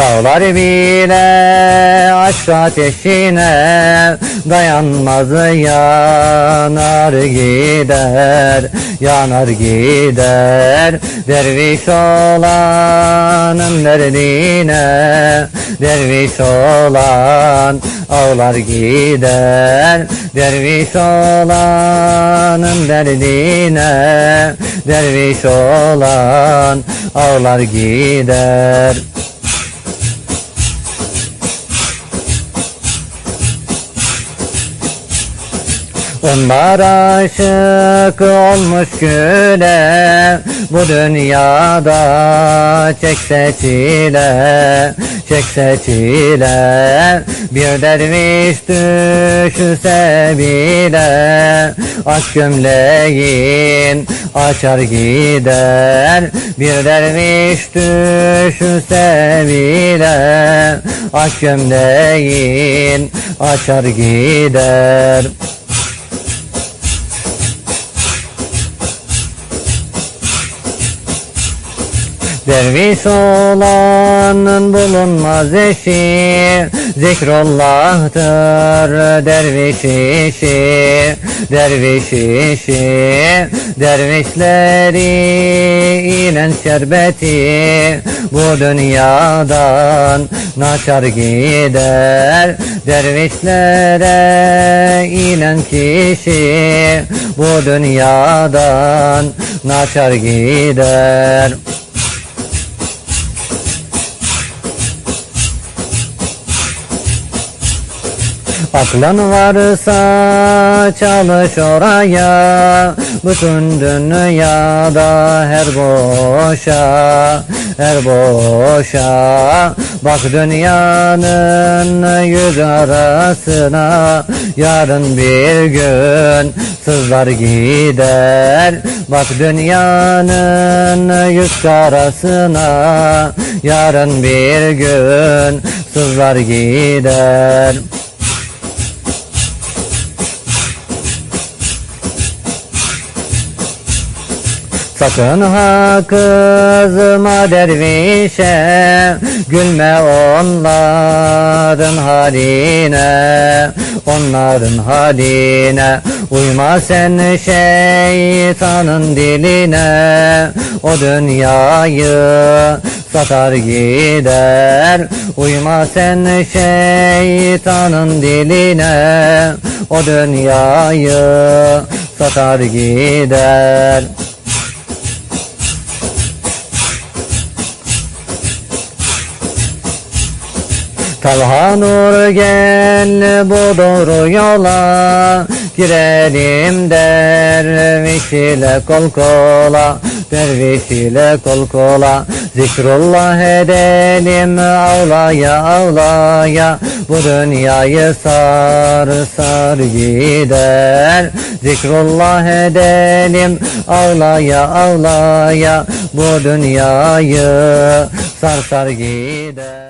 Dağlar bile aşk ateşine dayanmaz yanar gider yanar gider. Derviş olanın derdine derviş olan ağlar gider. Derviş olanın derdine derviş olan ağlar gider Onlar aşık olmuş güle Bu dünyada çekse çile Çekse çile Bir derviş düşse bile Aşk gömleğin açar gider. Bir derviş düşse bile Aşk gömleğin açar gider Derviş olanın bulunmaz eşi Zikrullah'tır derviş işi Derviş işi Dervişleri ile şerbeti Bu dünyadan naçar gider. Dervişlere inen kişi Bu dünyadan naçar gider Aklın varsa çalış oraya Bütün dünyada her boşa Her boşa. Bak dünyanın yüz arasına Yarın bir gün sızlar gider. Bak dünyanın yüz karasına Yarın bir gün sızlar gider Sakın ha kızma dervişe Gülme onların haline Onların haline. Uyma sen şeytanın diline O dünyayı satar gider. Uyma sen şeytanın diline O dünyayı satar gider Talha Nur gel bu doğru yola Girelim derviş ile kol kola Derviş ile kol kola. Zikrullah edelim ağlaya ağlaya Bu dünyayı sar sar gider. Zikrullah edelim ağlaya ağlaya Bu dünyayı sar sar gider